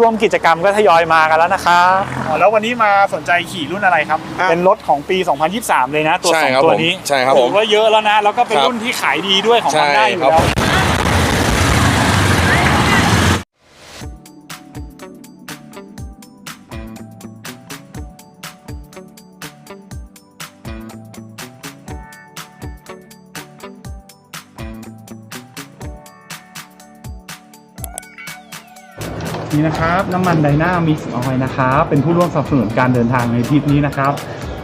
ร่วมกิจกรรมก็ทยอยมากันแล้วนะครับอ๋อแล้ววันนี้มาสนใจขี่รุ่นอะไรครับ อะเป็นรถของปี 2023 เลยนะ ตัวใช่สองครับตัวผมนี้ใช่ครับผม ถือว่าเยอะแล้วนะ แล้วก็เป็นครับรุ่นที่ขายดีด้วยของใช่ Honda อยู่ครับ แล้ว นี่นะครับน้ำมันไดนามิกซ์ออยนะครับเป็นผู้ร่วมสนับสนุนการเดินทางในทริปนี้นะครับ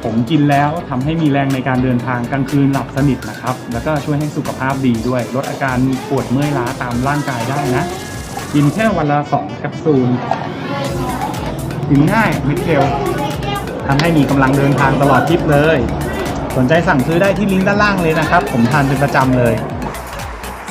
ผมกินแล้วทำให้มีแรงในการเดินทางกลางคืนหลับสนิทนะครับ แล้วก็ช่วยให้สุขภาพดีด้วย ลดอาการปวดเมื่อยล้าตามร่างกายได้นะ กินแค่วันละ2แคปซูลกินง่ายไม่เร็วทำให้มีกำลังเดินทางตลอดทริปเลย สนใจสั่งซื้อได้ที่ลิงก์ด้านล่างเลยนะครับ ผมทานเป็นประจำเลย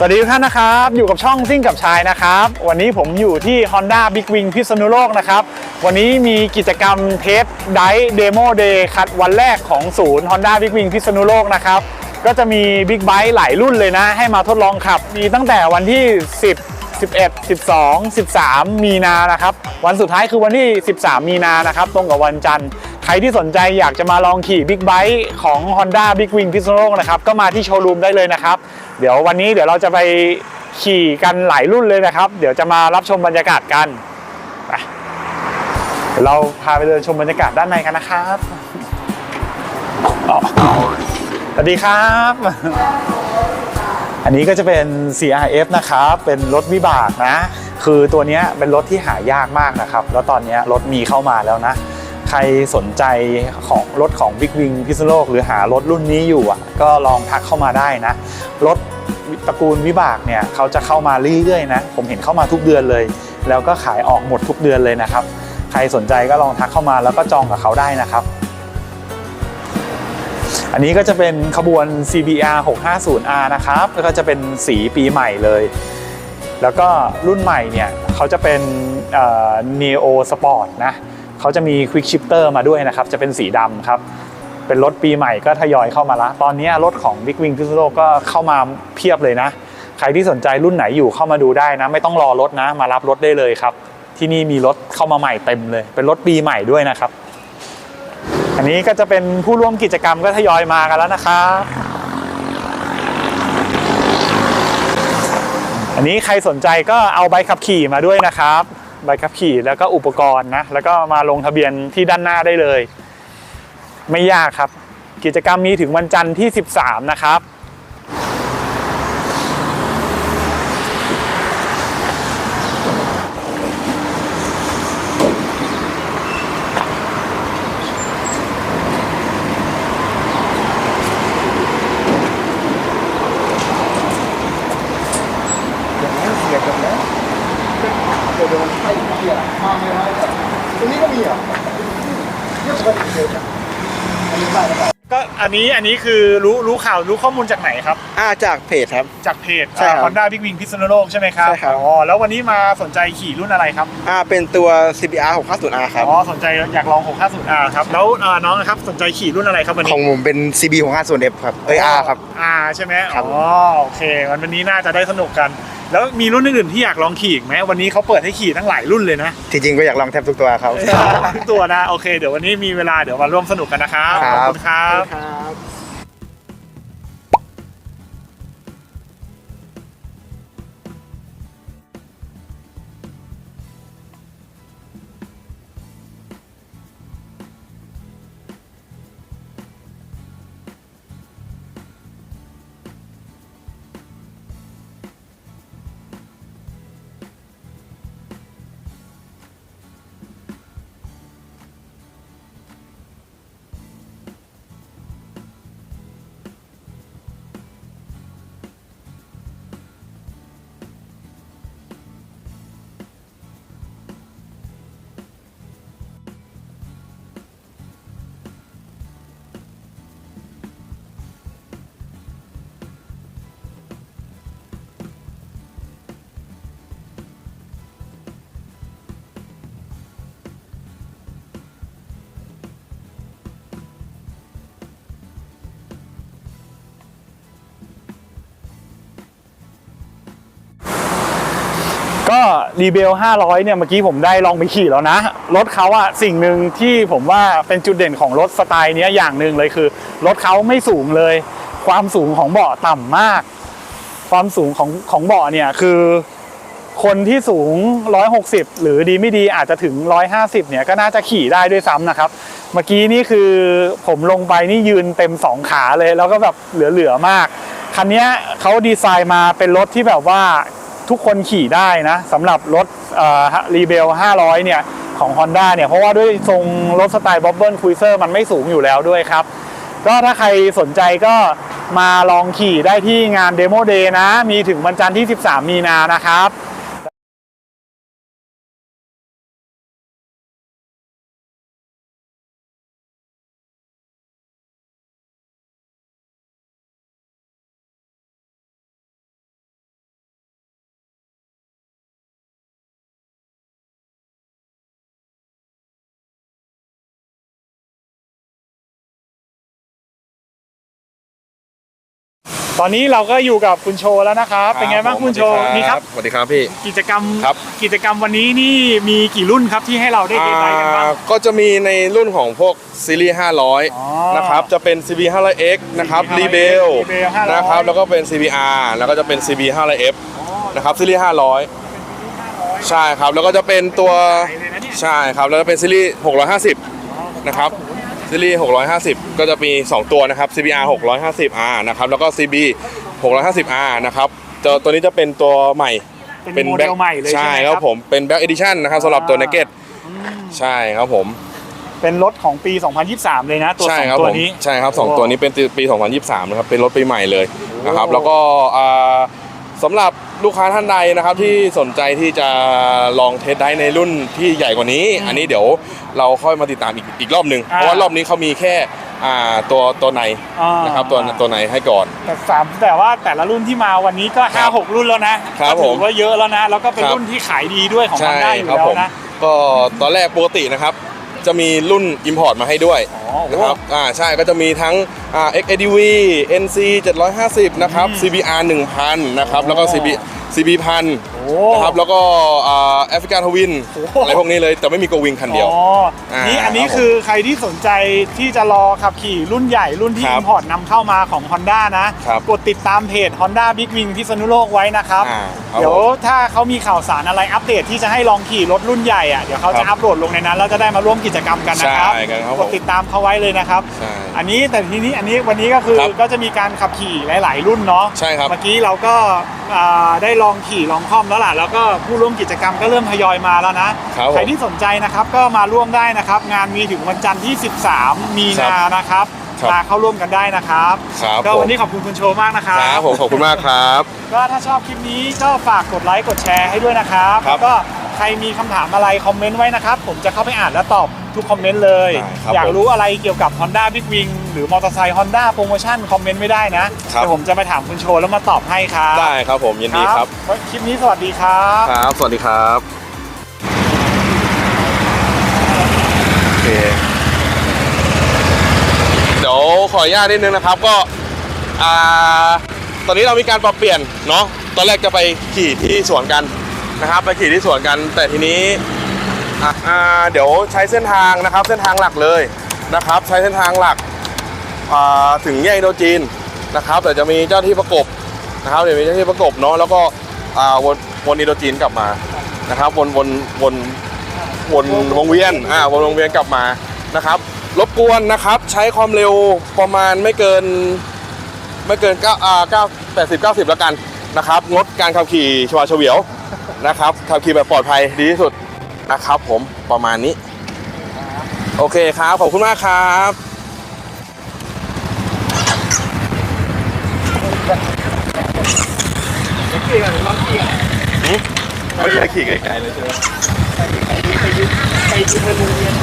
สวัสดีทุกท่านนะครับ อยู่กับช่องซิ่งกับชายนะครับ วันนี้ผมอยู่ที่ Honda Big Wing พิษณุโลกนะครับ วันนี้มีกิจกรรมเทสไดเดโมเดย์คัดวันแรกของศูนย์ Honda Big Wing พิษณุโลกนะครับ ก็จะมีบิ๊กไบค์หลายรุ่นเลยนะ ให้มาทดลองขับ มีตั้งแต่วันที่ 10 11 12 13 มีนานะครับ วันสุดท้ายคือวันที่ 13 มีนานะครับ ตรงกับวันจันทร์ ใครที่สนใจอยากจะมาลองขี่บิ๊กไบค์ของ Honda Big Wing พิษณุโลกนะครับ ก็มาที่โชว์รูมได้เลยนะครับ เดี๋ยววันนี้เดี๋ยวเราจะไปขี่กันหลายรุ่นเลยนะครับ เดี๋ยวจะมารับชมบรรยากาศกันไปเดี๋ยวเราพาไปเดินชมบรรยากาศด้านในกันนะครับสวัสดีครับ อันนี้ก็จะเป็น CRF นะครับ เป็นรถวิบากนะ คือตัวนี้เป็นรถที่หายากมากนะครับ แล้วตอนนี้รถมีเข้ามาแล้วนะ ใครสนใจของรถของ Big Wing พิษณุโลก หรือหารถรุ่นนี้อยู่อะก็ลองทักเข้ามาได้นะ รถตระกูลวิบากเนี่ยเขาจะเข้ามาเรื่อยๆนะ ผมเห็นเข้ามาทุกเดือนเลย แล้วก็ขายออกหมดทุกเดือนเลยนะครับ ใครสนใจก็ลองทักเข้ามาแล้วก็จองกับเขาได้นะครับ อันนี้ก็จะเป็นขบวน CBR 650R นะครับ แล้วก็จะเป็นสีปีใหม่เลย แล้วก็รุ่นใหม่เนี่ยเขาจะเป็น Neo Sport นะ เขาจะมี Quick Shifter มาด้วยนะครับ จะเป็นสีดำครับ เป็นรถปีใหม่ก็ทยอยเข้ามาละ ตอนนี้รถของ Big Wing พิษณุโลกก็เข้ามาเพียบเลยนะ ใครที่สนใจรุ่นไหนอยู่เข้ามาดูได้นะ ไม่ต้องรอรถนะ มารับรถได้เลยครับ ที่นี่มีรถเข้ามาใหม่เต็มเลย เป็นรถปีใหม่ด้วยนะครับ อันนี้ก็จะเป็นผู้ร่วมกิจกรรมก็ทยอยมากันแล้วนะครับอันนี้ใครสนใจก็เอาใบขับขี่มาด้วยนะครับ ใบขับขี่แล้วก็อุปกรณ์นะแล้วก็มาลงทะเบียนที่ด้านหน้าได้เลย ไม่ยากครับ กิจกรรมมีถึงวันจันทร์ที่ 13 นะครับ เสียกันแล้ว เดี๋ยวโดนไฟเกียร์มาไม่ได้ตรงนี้ก็มีเหรอเรื่องปกติเดียวกันอันนี้ได้แล้วก็อันนี้อันนี้คือรู้รู้ข่าวรู้ข้อมูลจากไหนครับ อ่าจากเพจครับ จากเพจใช่ครับฮอนด้าบิ๊กวิงพิษณุโลกใช่ไหมครับใช่ครับ อ๋อแล้ววันนี้มาสนใจขี่รุ่นอะไรครับ อ่าเป็นตัว CBR 650R ครับ อ๋อสนใจอยากลอง 650R ครับแล้วเอ่อน้องนะครับสนใจขี่รุ่นอะไรครับวันขนี้องผมเป็น CB 650F ครับ เอ้ย R ครับ R ใช่ไหมครับ อ๋อโอเควันวันนี้น่าจะได้สนุกกัน แล้วมีรุ่นอื่นๆที่อยากลองขี่อีกไหมวันนี้เขาเปิดให้ขี่ทั้งหลายรุ่นเลยนะที่จริงก็อยากลองแทบทุกตัวครับ ทุกตัวนะโอเค เดี๋ยววันนี้มีเวลาเดี๋ยวมาร่วมสนุกกันนะครับคขรัอบบคุณครับ รับรีเบล500 เนี่ย เมื่อกี้ผมได้ลองไปขี่แล้วนะ รถเขาอะสิ่งหนึ่งที่ผมว่าเป็นจุดเด่นของรถสไตล์นี้อย่างหนึ่งเลยคือ รถเขาไม่สูงเลย ความสูงของเบาะต่ำมาก ความสูงของของเบาะเนี่ยคือคนที่สูง 160 หรือดีไม่ดีอาจจะถึง 150 เนี่ยก็น่าจะขี่ได้ด้วยซ้ำนะครับ เมื่อกี้นี่คือผมลงไปนี่ยืนเต็มสองขาเลย แล้วก็แบบเหลือๆมาก คันนี้เขาดีไซน์มาเป็นรถที่แบบว่า ทุกคนขี่ได้นะสำหรับรถรีเบล500 เนี่ยของ Honda เนี่ย เพราะว่าด้วยทรงรถสไตล์ Bobble Cruiser มันไม่สูงอยู่แล้วด้วยครับ ก็ถ้าใครสนใจก็มาลองขี่ได้ที่งานเดโมเดย์นะ มีถึงวันจันทร์ที่ 13 มีนานะครับ ตอนนี้เราก็อยู่กับคุณโชว์แล้วนะครับ เป็นไงบ้างคุณโชว์นี่ครับ สวัสดีครับพี่ กิจกรรมครับ กิจกรรมวันนี้นี่มีกี่รุ่นครับที่ให้เราได้เดทไลท์กันบ้างอ่าก็จะมีในรุ่นของพวกซีรีส์อ๋อ500 นะครับ จะเป็น CB 500X นะครับ CB 500X Rebel Rebel 500นะครับ แล้วก็เป็น CBR แล้วก็จะเป็น CB 500F นะครับซีรีส์ 500 ใช่ครับ แล้วก็จะเป็นตัวใหญ่เลยนะเนี่ยใช่ครับ แล้วก็เป็นซีรีส์ 650 นะครับ ซีรีส์650 ก็จะมี 2 ตัวนะครับ CBR 650R นะครับ แล้วก็ CB 650R นะครับตัวตัวนี้จะเป็นตัวใหม่เป็นโมเดลใหม่เลยใช่ใช่ไหมคครัรับบผมเป็น Back Edition นะครับสำหรับตัว Naked ใช่ครับผมเป็นรถของปี 2023 เลยนะ ตัวใช่สองครับตัวผมนี้ ใช่ครับสองตัวนี้เป็นปี 2023 นะครับ เป็นรถปีใหม่เลยนะครับแล้วก็อ่า สำหรับลูกค้าท่านใดนะครับที่สนใจที่จะลองเทสได้ในรุ่นที่ใหญ่กว่านี้ อันนี้เดี๋ยวเราค่อยมาติดตามอีกอีกรอบหนึ่งอ่าเพราะว่ารอบนี้เขามีแค่อ่าตัวตัวในอ่านะครับตัวตัวในให้ก่อน แต่สามแต่ว่าแต่ละรุ่นที่มาวันนี้ก็5 6รุ่นแล้วนะครับก็ถืผอมว่าเยอะแล้วนะ แล้วก็เป็นครับ รุ่นที่ขายดีด้วยของใช่ Honda อยู่ครับแล้ผวมนะ ก็ตอนแรกปกตินะครับ จะมีรุ่น Import มาให้ด้วยอ๋อโอ้นะครับอ่าใช่ก็จะมีทั้งอ่า XADV NC 750 นะครับ CBR 1000 นะครับ แล้วก็ CB CB 1000โอ้ นะครับแล้วก็แอฟริกาทวินโอ้โหอะไรพวกนี้เลยแต่ไม่มีโกวิงคันเดียวอ๋อนี่อ่าอันนี้ครับผมคือใครที่สนใจที่จะรอขับขี่รุ่นใหญ่รุ่นที่ครับอิมพอร์ตนำเข้ามาของ Honda นะครับกดติดตามเพจ Honda Big Wing พิษณุโลกไว้นะครับอ่าครับเดี๋ยวผมถ้าเขามีข่าวสารอะไรอัปเดตที่จะให้ลองขี่รถรุ่นใหญ่อะเดี๋ยวเขาครัจะบอัปโหลดลงในนั้นแล้วจะได้มาร่วมกิจกรรมกันนะครับใช่ครับผมกดติดตามเขาไว้เลยนะครับใช่อันนี้แต่ทีนี้อันนี้วันนี้ก็คือครับก็จะมีการขับขี่หลาย ๆ รุ่นเนาะใช่ครับเมื่อกี้เราก็อ่าได้ลองขี่ลองคล่อมแล้วล่ะแล้วก็ผู้ร่วมกิจกรรมก็เริ่มทยอยมาแล้วนะครับผม ใครที่สนใจนะครับก็มาร่วมได้นะครับ งานมีถึงวันจันทร์ที่ 13 มีนานะครับครับมาเข้าร่วมกันได้นะครับครับก็ผมวันนี้ขอบคุณคุณโชว์มากนะครัครับบผมขอบคุณมากครับ ก็ถ้าชอบคลิปนี้ก็ฝากกดไลค์กดแชร์ให้ด้วยนะครับครับ แล้วก็ใครมีคำถามอะไรคอมเมนต์ไว้นะครับ ผมจะเข้าไปอ่านและตอบ ทุกคอมเมนต์เลย ได้ครับอยากผมรู้อะไรเกี่ยวกับ Honda Big Wing หรือมอเตอร์ไซค์ Honda โปรโมชั่นคอมเมนต์ไม่ได้นะครับ เดี๋ยวผมจะไปถามคุณโชว์แล้วมาตอบให้ครับได้ครับผมยินดีครับ คลิปนี้สวัสดีครับ ครับ สวัสดีครับ โอเค เดี๋ยวขออนุญาตนิดนึงนะครับก็อ่าตอนนี้เรามีการปรับเปลี่ยนเนาะตอนแรกจะไปขี่ที่สวนกันนะครับ ไปขี่ที่สวนกัน แต่ทีนี้ อ่าเดี๋ยวใช้เส้นทางนะครับ เส้นทางหลักเลยนะครับ ใช้เส้นทางหลักถึงแยกอินโดจีนนะครับแต่จะมีเจ้าที่ประกบนะครับเดี๋ยวมีเจ้าที่ประกบเนาะแล้วก็วนวนอินโดจีนกลับมานะครับวนวนวนวนวงเวียนอ่าวนวงเวียนกลับมานะครับรบกวนนะครับใช้ความเร็วประมาณไม่เกินไม่เกิน9อ่า9 80 90แล้วกันนะครับงดการขับขี่ชวาเฉวียวนะครับขับขี่แบบปลอดภัยดีที่สุด นะครับผมประมาณนี้ โอเคครับ ขอบคุณมากครับไม่เคยขี่ไกลๆเลยใช่ไหมไปยืนไปยืนโรงเรียน